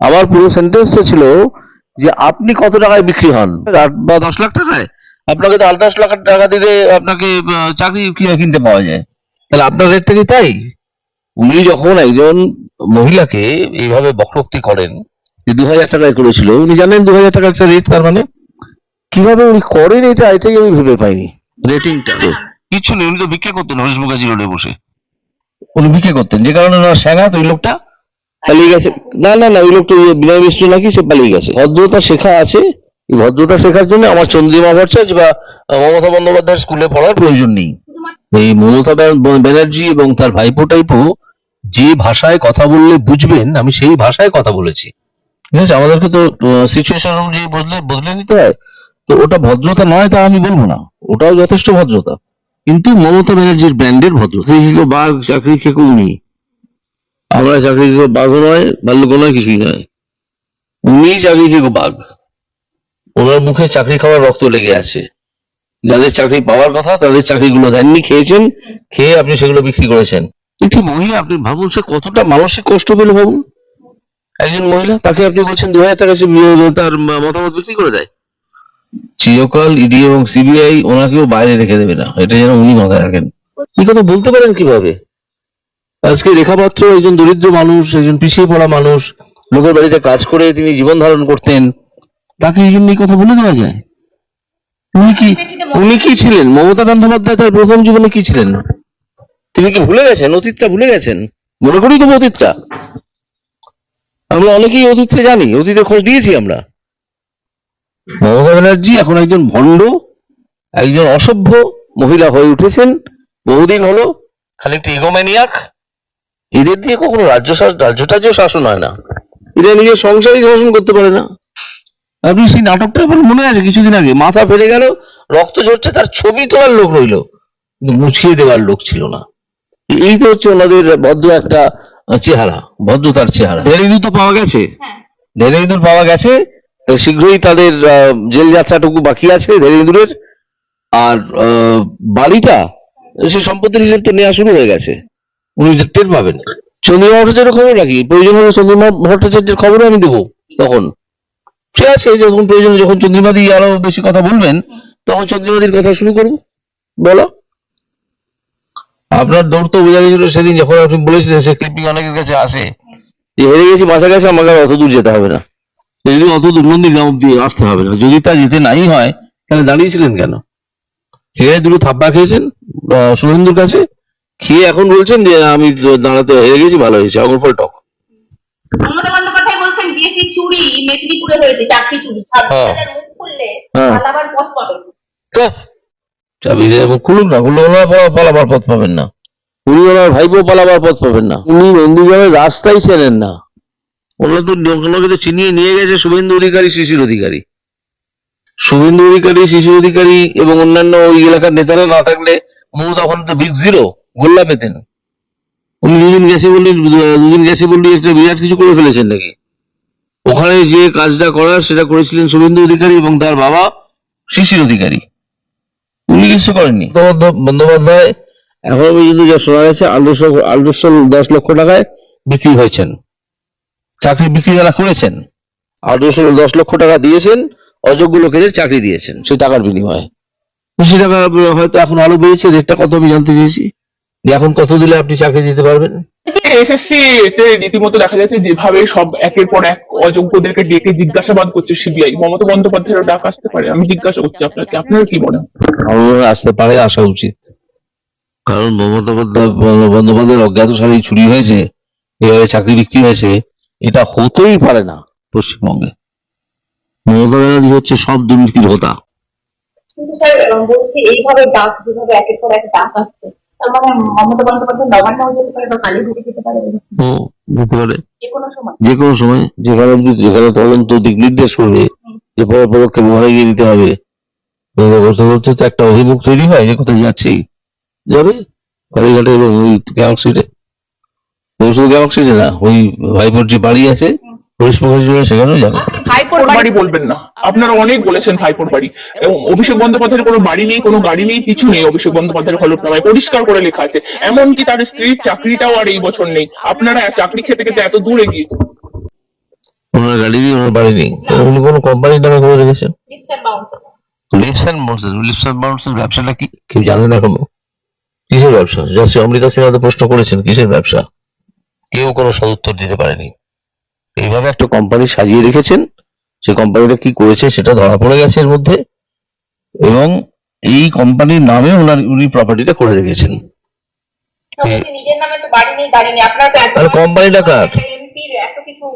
আমার পুরো সেন্টেন্সটা ছিল যে আপনি কত টাকায় বিক্রি হন? আট বা দশ লাখ টাকায়? আপনাকে তো আট দশ লাখ টাকা দিলে আপনাকে চাকরি কিনতে পাওয়া যায়। তাহলে আপনার রেটটা কি তাই? উনি যখন একজন মহিলাকে এইভাবে বক্রোক্তি করেন যে দু হাজার টাকায় করেছিল উনি জানেন দু হাজার টাকা একটা রেট তার মানে? কীভাবে উনি করেন এটা এটাই আমি ভেবে পাইনি। রেটিংটা কিচ্ছু নেই উনি তো ভিক্ষা করতেন হরিশ মুখার্জি রোডে বসে। উনি ভিক্ষা করতেন যে কারণে ওনার স্যাঙাত ওই লোকটা পালিয়ে গেছে। না না না ওই লোকটা বিনয় মিশ্র নাকি, সে পালিয়ে গেছে। ভদ্রতা শেখা আছে। এই ভদ্রতা শেখার জন্য আমার চন্দ্রিমা ভট্টাচার্য বা মমতা বন্দ্যোপাধ্যায়ের স্কুলে পড়ার প্রয়োজন নেই। এই মমতা ব্যান- ব্যানার্জি এবং তার ভাইপো টাইপো যে ভাষায় কথা বললে বুঝবেন, আমি সেই ভাষায় কথা বলেছি। ঠিক আছে? আমাদেরকে তো সিচুয়েশন অনুযায়ী বদলে বদলে নিতে হয়। তো ওটা ভদ্রতা নয় তা আমি বলব না। ওটাও যথেষ্ট ভদ্রতা। কিন্তু মমতা ব্যানার্জির ব্র্যান্ডের ভদ্রতা। বাঘ, চাকরি খেকো উনি? আমরা চাকরি খেকো বাঘও নয় ভাল্লুক নয়, কিছুই নয়। উনি চাকরি খেকো বাঘ ওনার মুখে চাকরি খাওয়ার রক্ত লেগে আছে। যাদের চাকরি পাওয়ার কথা, তাদের চাকরিগুলো দেননি, খেয়েছেন, খেয়ে আপনি সেগুলো বিক্রি করেছেন। একটি মহিলা, আপনি ভাবুন সে কতটা মানসিক কষ্ট পেল, ভাবুন। একজন মহিলা, তাকে আপনি বলছেন দু হাজার টাকা সে তার মতামত বিক্রি করে দেয়। চিরকাল ইডি এবং সিবিআই ওনাকেও বাইরে রেখে দেবে না। এটা যেন উনি মাথায় রাখেন। এই কথা বলতে পারেন কীভাবে? আজকে রেখাপাত্র একজন দরিদ্র মানুষ, একজন পিছিয়ে পড়া মানুষ, লোকের বাড়িতে কাজ করে তিনি জীবন ধারণ করতেন, তাকে এই জন্য কথা বলে দেওয়া যায়। উনি কি উনি কি ছিলেন? মমতা বন্দ্যোপাধ্যায় তার প্রথম জীবনে কি ছিলেন? তিনি কি ভুলে গেছেন? অতীতটা ভুলে গেছেন? মনে করি তো অতীতটা। আমরা অনেকেই অতীতটা জানি, অতীতের খোঁজ দিয়েছি আমরা। মমতা ব্যানার্জি এখন একজন ভণ্ড, একজন অসভ্য মহিলা হয়ে উঠেছেন। বহুদিন হলো খালি একটি ইগোম্যানিয়াক এদের দিয়ে কখনো রাজ্য শাস- রাজ্য টাজ্য শাসন হয় না। এরা নিজের সংসারই শাসন করতে পারে না। আপনি সেই নাটকটা আপনার মনে আছে কিছুদিন আগে? মাথা ফেটে গেল রক্ত ঝরছে তার ছবি তোলার লোক রইল কিন্তু মুছিয়ে দেওয়ার লোক ছিল না। এই তো হচ্ছে ওনাদের ভদ্র একটা চেহারা ভদ্রতার চেহারা। দেড় তো পাওয়া গেছে? হ্যাঁ। পাওয়া গেছে শীঘ্রই তাদের আহ, জেল যাত্রাটুকু বাকি আছে দেড় আর আহ, বাড়িটা সে সম্পত্তির হিসেব তো নেওয়া শুরু হয়ে গেছে। উনি টের পাবেন। চন্দ্রিমা ভট্টাচার্যের খবর রাখি প্রয়োজন হলে চন্দ্রিমা ভট্টাচার্যের খবরও আমি দেবো তখন। সে আছে, যখন প্রয়োজন যখন চন্দ্রিমাদি আরও বেশি কথা বলবেন, তখন চন্দ্রিমাদির কথা শুরু করব বলো। আপনার দৌড় তো বোঝা গেছিল সেদিন যখন আপনি বলেছিলেন সে ক্লিপিং অনেকের কাছে আসে। যে হেরে গেছি বাসা গেছে আমাকে অত দূর যেতে হবে না। যদি অত দূর নন্দীগ্রাম অব্দি আসতে হবে না। যদি তা যেতে নাই হয়, তাহলে দাঁড়িয়েছিলেন কেন? হেরে দুটো থাপ্পা খেয়েছেন শুভেন্দুর কাছে? খেয়ে এখন বলছেন যে আমি দাঁড়াতে হেরে গেছি ভালো হয়েছে। অগরফল টক। মমতা বন্দ্যোপাধ্যায় বলছেন বিএসসি চুরি মেদিনীপুরে হয়েছে চাকরি চুরি ছাব্বিশ হ্যাঁ। হাজার মুখ খুললে হ্যাঁ। পালাবার পথ পাবেন। চাবি এবং খুলুক না পালাবার পথ পাবেন না। উনি ওনার ভাইপো পালাবার পথ পাবেন না। উনি নন্দীগ্রামের রাস্তাই চেনেন না। ওনারা তো ওনাকে তো চিনিয়ে নিয়ে গেছে শুভেন্দু অধিকারী শিশির অধিকারী। শুভেন্দু অধিকারী শিশির অধিকারী এবং অন্যান্য ওই এলাকার নেতারা না থাকলে মমতা ওখানে তো বিগ জিরো গোল্লা পেতেন। উনি দুদিন গেছে বললি দুদিন গেছে বললি একটা বিরাট কিছু করে ফেলেছেন নাকি? ওখানে যে কাজটা করার সেটা করেছিলেন শুভেন্দু অধিকারী এবং তার বাবা শিশির অধিকারী। উনি কিছু করেননি। বন্দ্যোপাধ্যায়- এখনও পর্যন্ত যা শোনা গেছে আলট্রাসোল দশ লক্ষ টাকায় বিক্রি হয়েছেন। চাকরি বিক্রি যারা করেছেন? আলট্রাসোল দশ লক্ষ টাকা দিয়েছেন অযোগ্য লোকেদের চাকরি দিয়েছেন সেই টাকার বিনিময়ে। বেশি টাকা হয়তো এখন আরও বেড়েছে রেটটা কত আমি জানতে চেয়েছি। এখন কত দিলে আপনি চাকরি দিতে পারবেন? এসএসসি এতে রীতিমতো দেখা যাচ্ছে যেভাবে সব একের পর এক অযোগ্যদেরকে ডেকে জিজ্ঞাসাবাদ করছে সিবিআই। মমতা বন্দ্যোপাধ্যায়ের ডাক আসতে পারে আমি জিজ্ঞাসা করছি আপনাকে। আপনার কি মনে হয়? মনে হয় আসতে পারে আসা উচিত। কারণ মমতা বন্দ্যোপাধ্যায়ের অজ্ঞাত সারি চুরি হয়েছে এভাবে চাকরি বিক্রি হয়েছে এটা হতেই পারে না পশ্চিমবঙ্গে। মমতা ব্যানার্জি হচ্ছে সব দুর্নীতির হোতা। কিন্তু স্যার বলছি এইভাবে ডাক যেভাবে একের পর এক ডাক আসছে মানে যে কোনো সময়। যেখানে যেখানে তদন্ত দিক নির্দেশ করবে যে পর পদক্ষেপ গিয়ে নিতে হবে করতে করতে তো একটা অভিমুখ তৈরি হয় যে কোথায় যাচ্ছি। যাবে কালীঘাটে এবং ওই গ্যালাক্সিতে শুধু গ্যালাক্সিতে না ওই ভাইপোর যে বাড়ি আছে রোডে সেখানেও যাবে। ভাইপোর বাড়ি বলবেন না। আপনারা অনেক বলেছেন ভাইপোর বাড়ি। এবং অভিষেক বন্দ্যোপাধ্যায়ের কোনো বাড়ি নেই কোনো গাড়ি নেই কিছু নেই অভিষেক বন্দ্যোপাধ্যায়ের হলফনামায়। পরিষ্কার করে লেখা আছে। এমনকি তার স্ত্রীর চাকরিটাও আর এই বছর নেই। আপনারা চাকরি খেতে খেতে এত দূরে গিয়েছেন। ওনার গাড়ি দিয়ে ওনার বাড়ি নেই। উনি কোনো কোম্পানির নামে করে রেখেছেন? লিপস অ্যান্ড বাউন্সের লিপস অ্যান্ড বাউন্সের ব্যবসাটা কি? কেউ জানে না এখনও। কিসের ব্যবসা? যা শ্রী অমৃতা সিনহা তো প্রশ্ন করেছেন কিসের ব্যবসা? কেউ কোনো সদুত্তর দিতে পারেনি। এইভাবে একটা কোম্পানি সাজিয়ে রেখেছেন সেই কোম্পানিটা কি করেছে সেটা ধরা পড়ে গেছে এর মধ্যে এবং এই কোম্পানির নামে ওনার উনি প্রপার্টিটা করে রেখেছেন। কোম্পানিটা কার? এত কিছু।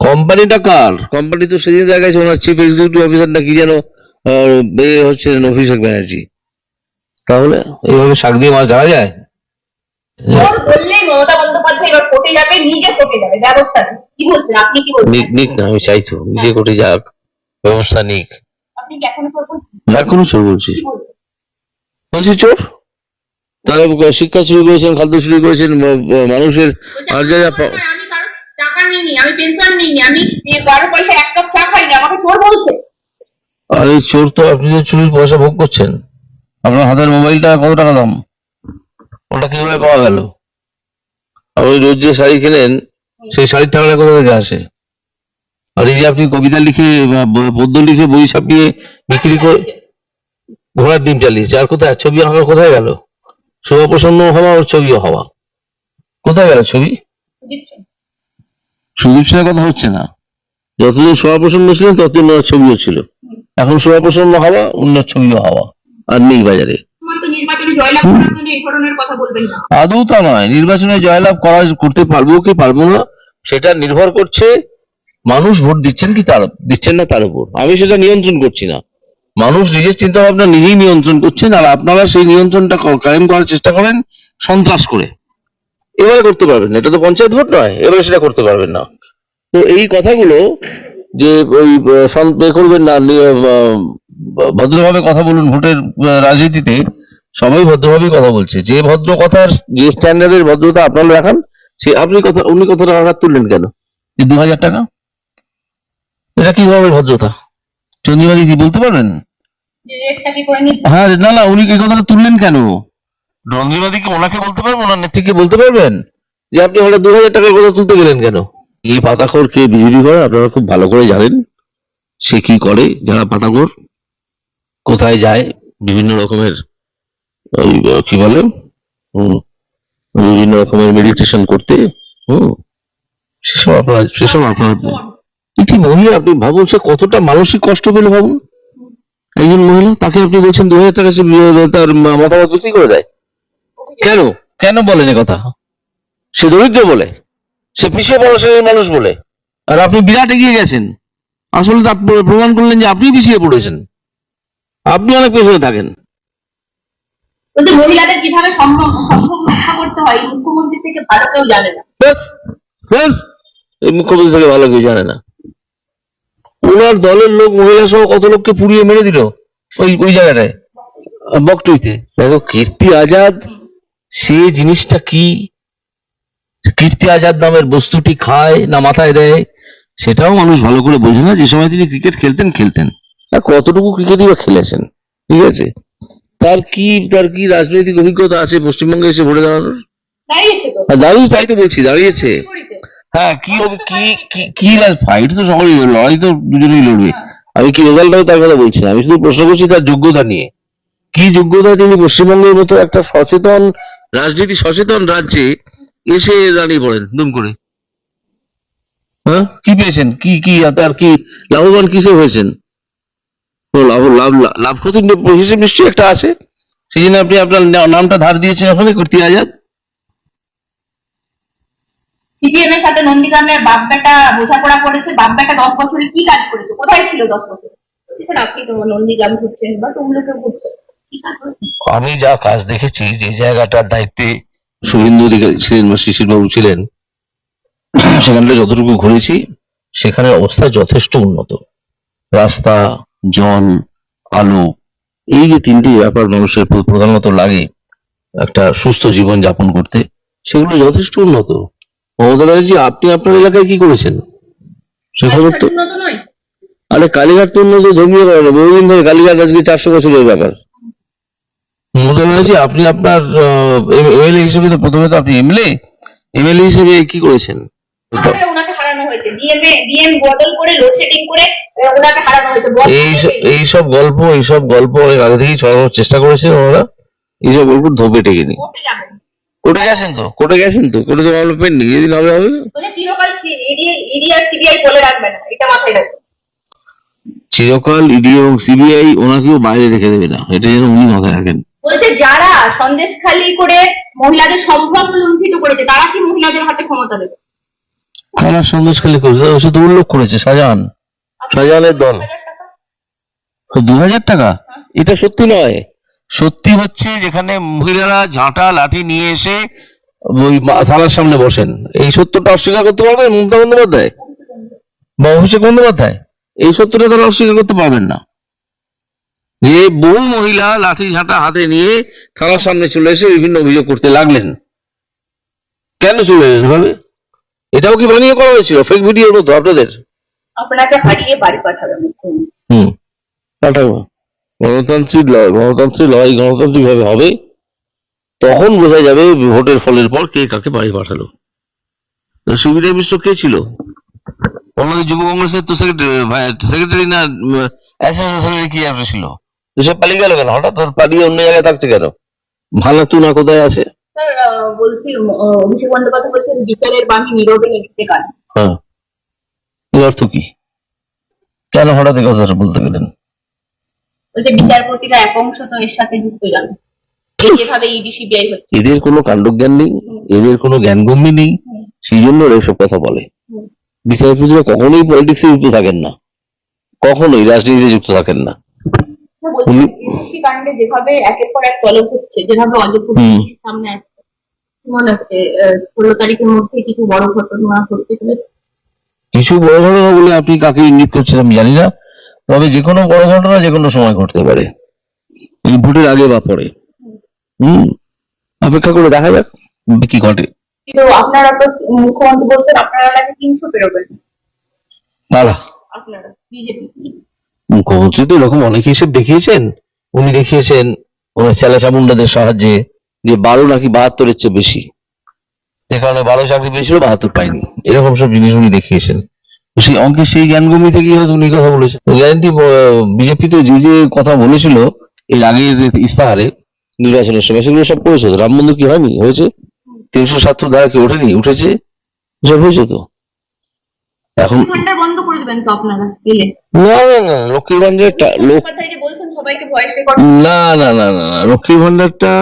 কোম্পানিটা কার? কোম্পানি তো সেদিন দেখা গেছে ওনার চিফ এক্সিকিউটিভ অফিসার না কি যেন আহ, এ হচ্ছে অভিষেক ব্যানার্জি তাহলে এইভাবে শাক দিয়ে মাছ ধরা যায়? চোর বললেই মমতা বন্দ্যোপাধ্যায় এবার কোর্টে যাবে নিজে কোর্টে যাবে ব্যবস্থা কি বলছেন? আপনি কি বলছেন? নিক নিক না আমি চাইতো নিজে কোটে যাক ব্যবস্থা নিক। আপনি কি এখনও চোর বলছেন? যার চোর বলছি। বলছি চোর? তাহলে শিক্ষা চুরি করেছেন খাদ্য চুরি করেছেন মানুষের আর যা যা টাকা নিইনি আমি পেনশন নিইনি আমি কারও পয়সা এক কাপ চা খাইনি আমাকে চোর বলছে। আর এই চোর তো আপনি যে চুরির পয়সা ভোগ করছেন। আপনার হাতের মোবাইলটা কত টাকা দাম? ওটা কীভাবে পাওয়া গেল? আপনি রোজ যে শাড়ি কেনেন, সেই শাড়ির টাকাটা কোথা থেকে আসে? আর এই যে আপনি কবিতা লিখে পদ্য লিখে বই ছাপিয়ে বিক্রি করে, ঘোড়ার ডিম চালিয়েছে, আর কোথায়? ছবি আঁকা কোথায় গেল? শোভাপ্রসন্ন হওয়া ওর ছবিও হওয়া। কোথায় গেল ছবি? সুদীপ সেনের কথা হচ্ছে না। যতদিন শোভাপ্রসন্ন ছিলেন, ততদিন ওনার ছবিও ছিল। এখন শোভাপ্রসন্ন হওয়া অন্য ছবিও হওয়া। আর নেই বাজারে। আদৌ তা নয়। নির্বাচনে জয়লাভ করা করতে পারব কি পারব না, সেটা নির্ভর করছে মানুষ ভোট দিচ্ছেন কি তার দিচ্ছেন না তার উপর। আমি সেটা নিয়ন্ত্রণ করছি না। মানুষ নিজের চিন্তা ভাবনা নিজেই নিয়ন্ত্রণ করছেন আর আপনারা সেই নিয়ন্ত্রণটা কায়েম করার চেষ্টা করেন সন্ত্রাস করে। এবারে করতে পারবেন এটা তো পঞ্চায়েত ভোট নয়। এবারে সেটা করতে পারবেন না। তো এই কথাগুলো যে ওই করবেন নি- ভদ্রভাবে কথা বলুন ভোটের রাজনীতিতে। সবাই ভদ্রভাবেই কথা বলছে। যে ভদ্র কথার যে স্ট্যান্ডার্ডের ভদ্রতা আপনারা রাখান সে আপনি কথা উনি কথাটা হঠাৎ তুললেন কেন? যে দু হাজার টাকা? এটা কি ধরনের ভদ্রতা? চন্দ্রিমাদি কি বলতে পারবেন? হ্যাঁ না না উনি এই কথাটা তুললেন কেন? রঞ্জিমাদি কি ওনাকে বলতে পারবেন ওনার নেত্রীকে বলতে পারবেন? যে আপনি হঠাৎ দু হাজার টাকার কথা তুলতে গেলেন কেন? এই পাতাখোর কে বিজেপি করে আপনারা খুব ভালো করে জানেন সে কি করে যারা পাতাখোর কোথায় যায় বিভিন্ন রকমের ওই কি বলে? বিভিন্ন রকমের মেডিটেশন করতে হুম সেসব আপনারা সেসব আপনারা একটি মহিলা আপনি ভাবুন সে কতটা মানসিক কষ্ট পেলে ভাবুন। একজন মহিলা তাকে আপনি বলছেন দু হাজার টাকা সে তার মতামত বিক্রি করে দেয়। কেন? কেন বলেন এ কথা? সে দরিদ্র বলে সে পিছিয়ে পড়া শ্রেণির মানুষ বলে। আর আপনি বিরাট এগিয়ে গেছেন। আসলে তা প্র- প্রমাণ করলেন যে আপনি পিছিয়ে পড়েছেন। আপনি অনেক পিছনে থাকেন। বলছে মহিলাদের কীভাবে করতে হয় মুখ্যমন্ত্রী থেকে ভালো কেউ জানে না। এই মুখ্যমন্ত্রী থেকে ভালো কেউ জানে না। ওনার দলের লোক, মহিলা সহ কত লোককে পুড়িয়ে মেরে দিল ওই ওই জায়গাটায় বকটুইতে দেখো, কীর্তি আজাদ, সে জিনিসটা কি? কীর্তি আজাদ নামের বস্তুটি খায় না মাথায় দেয়? সেটাও মানুষ ভালো করে বোঝে না। যে সময় তিনি ক্রিকেট খেলতেন খেলতেন। কতটুকু ক্রিকেটই বা খেলেছেন। ঠিক আছে? তার কি তার কি রাজনৈতিক অভিজ্ঞতা আছে পশ্চিমবঙ্গে এসে ভোটে দাঁড়ানোর? দাঁড়িয়েছে দাঁড়িয়ে তাই তো বলছি দাঁড়িয়েছে। হ্যাঁ কি কি কি কি ফাইট তো সকলেই লড়াই তো দুজনেই লড়বে। আমি কি রেজাল্ট হবে তার কথা বলছি আমি শুধু প্রশ্ন করছি তার যোগ্যতা নিয়ে। কি যোগ্যতা তিনি পশ্চিমবঙ্গের মতো একটা সচেতন রাজনীতি সচেতন রাজ্যে এসে দাঁড়িয়ে পড়েন দুম করে? হ্যাঁ কি পেয়েছেন? কি কি তার কি লাভবান কিসে হয়েছেন? লাভ লাভ লাভ ক্ষতির হিসেব নিশ্চয়ই একটা আছে। সেই জন্য আপনি আপনার নামটা ধার দিয়েছেন ওখানে করতে আজাদ। সিপিএম সাথে নন্দীগ্রামের বাপ বেটা বোঝাপড়া করেছে বাপ বেটা দশ বছরে কি কাজ করেছে? কোথায় ছিল দশ বছর? বলছেন আপনি তো নন্দীগ্রাম ঘুরছেন বা তমলুকে ঘুরছেন। কি কাজ করেছে? আমি যা কাজ দেখেছি যে জায়গাটার দায়িত্বে শুভেন্দু অধিকারী ছিলেন বা শিশিরবাবু ছিলেন সেখানটা যতটুকু ঘুরেছি সেখানের অবস্থা যথেষ্ট উন্নত। রাস্তা জল আলো এই যে তিনটি ব্যাপার মানুষের প্র- প্রধানত লাগে একটা সুস্থ জীবন যাপন করতে সেগুলো যথেষ্ট উন্নত। মমতা ব্যানার্জি আপনি আপনার এলাকায় কি করেছেন? সে খবর তো আরে কালীঘাট তো উন্নত ধর্মীয় কারণে বহুদিন ধরে কালীঘাট আজকে চারশো বছরের ব্যাপার। মমতা ব্যানার্জি আপনি আপনার এমএলএ হিসেবে তো প্রথমে তো আপনি এমএলএ এমএলএ হিসেবে কি করেছেন? ওনাকে হারানো হয়েছে। ডিএম বদল করে লোডশেডিং করে এইসব গল্প এইসব গল্প অনেক আগে থেকেই ছড়ানোর চেষ্টা করেছেন ওনারা। এইসব গল্প ধোপে কোর্টে যাবেন। কোর্টে গেছেন তো? কোর্টে গেছেন তো? কোর্টে তো মামলা পেননি যেদিন হবে হবে। মানে চিরকাল ইডি আর সিবিআই বলে রাখবে না এটা মাথায় রাখবে। চিরকাল ইডি এবং সিবিআই ওনাকেও বাইরে রেখে দেবে না এটা যেন উনি মাথায় রাখেন। বলছে যারা সন্দেশ খালি করে মহিলাদের সম্ভ্রম লুণ্ঠিত করেছে তারা কি মহিলাদের হাতে ক্ষমতা দেবে? কারা সন্দেশখালী করেছে ও শুধু উল্লেখ করেছে শাহজাহান শাহজাহানের দল। দু হাজার টাকা? এটা সত্যি নয়। সত্যি হচ্ছে যেখানে মহিলারা ঝাঁটা লাঠি নিয়ে এসে ওই থানার সামনে বসেন। এই সত্যটা অস্বীকার করতে পারবেন মমতা বন্দ্যোপাধ্যায়? বা অভিষেক বন্দ্যোপাধ্যায়? এই সত্যটা তারা অস্বীকার করতে পারবেন না। যে বহু মহিলা লাঠি ঝাঁটা হাতে নিয়ে থানার সামনে চলে এসে বিভিন্ন অভিযোগ করতে লাগলেন। কেন চলে এলেন এভাবে এটাও কি বানিয়ে করা হয়েছিল? ফেক ভিডিওর মতো আপনাদের? আপনাকে হারিয়ে বাড়ি পাঠাবে হুম। পাঠাবো। গণতান্ত্রিক লড়াই গণতান্ত্রিক লড়াই গণতান্ত্রিক ভাবে হবে তখন বোঝা যাবে ভোটের ফলের পর কে কাকে বাড়ি পাঠালো। মিশ্র কে ছিল? বাংলাদেশ যুব কংগ্রেসের তো সেক্রেটারি সেক্রেটারি না অ্যাসোসিয়েশনের কি একটা ছিল? তো সে পালিয়ে গেল কেন? হঠাৎ পালিয়ে অন্য জায়গায় থাকছে কেন? ভালো তুনা কোথায় আছে? স্যার বলছি অভিষেক বন্দ্যোপাধ্যায় বলছেন বিচারের বাণী নীরবে হ্যাঁ। এর অর্থ কি? কেন হঠাৎ এই কথাটা বলতে গেলেন? বিচারপতিরা এক অংশ তো এর সাথে যুক্ত জানে। যেভাবে ইডি সিবিআই হচ্ছে। এদের কোনো কাণ্ডজ্ঞান নেই এদের কোনো জ্ঞানগম্যি নেই সেই জন্য ওরা এসব কথা বলে। বিচারপতিরা কখনোই পলিটিক্সে যুক্ত থাকেন না। কখনোই রাজনীতিতে যুক্ত থাকেন না। এসএসসি কাণ্ডে যেভাবে একের পর এক তলব হচ্ছে যেভাবে অযোগ্য সামনে আসছে মনে হচ্ছে ষোলো তারিখের মধ্যে কিছু বড় ঘটনা ঘটতে চলেছে। কিছু বড় ঘটনা বলে আপনি কাকে ইঙ্গিত করছেন আমি জানি না তবে যে কোনো বড় ঘটনা যে কোনো সময় ঘটতে পারে। এই ভোটের আগে বা পরে। হম? অপেক্ষা করে দেখা যাক কি ঘটে। আপনারা তো মুখ্যমন্ত্রী বলছেন আপনারা নাকি তিনশো পেরোবেন। দাঁড়া আপনারা বিজেপি। মুখ্যমন্ত্রী তো এরকম অনেক হিসেব দেখিয়েছেন। উনি দেখিয়েছেন ওনার চেলা চামুন্ডাদের সাহায্যে যে বারো নাকি বাহাত্তরের চেয়ে বেশি। যে কারণে বারো চাকরি পেয়েছিল বাহাত্তর পাইনি এরকম সব জিনিস উনি দেখিয়েছেন। সেই অঙ্কে সেই জ্ঞানগম্যি থেকেই হয়তো উনি কথা বলেছেন। গ্যারান্টি বিজেপি তো যে যে কথা বলেছিল এই আগের ইস্তাহারে নির্বাচনের সময় সেগুলো সব করেছে রাম মন্দির কি হয়নি? হয়েছে? তিনশো সত্তর দ্বারা কি ওঠেনি? উঠেছে? সব হয়েছে তো। এখন ভান্ডার বন্ধ করে দেবেন তো আপনারা দিলে না না না লক্ষ্মীর ভান্ডার টা- লোক কথাই যে বলছেন সবাইকে ভয়েস রেকর্ড না না না না না লক্ষ্মীর ভান্ডারটা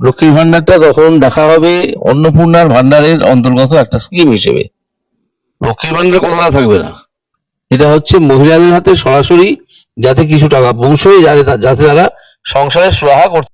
লক্ষ্মীর ভান্ডারটা তখন দেখা হবে অন্নপূর্ণার ভান্ডারের অন্তর্গত একটা স্কিম হিসেবে। লক্ষ্মীর ভান্ডার কথা থাকবে না। এটা হচ্ছে মহিলাদের হাতে সরাসরি যাতে কিছু টাকা পৌঁছয়, যাতে যাতে তারা সংসারের সুরাহা করতে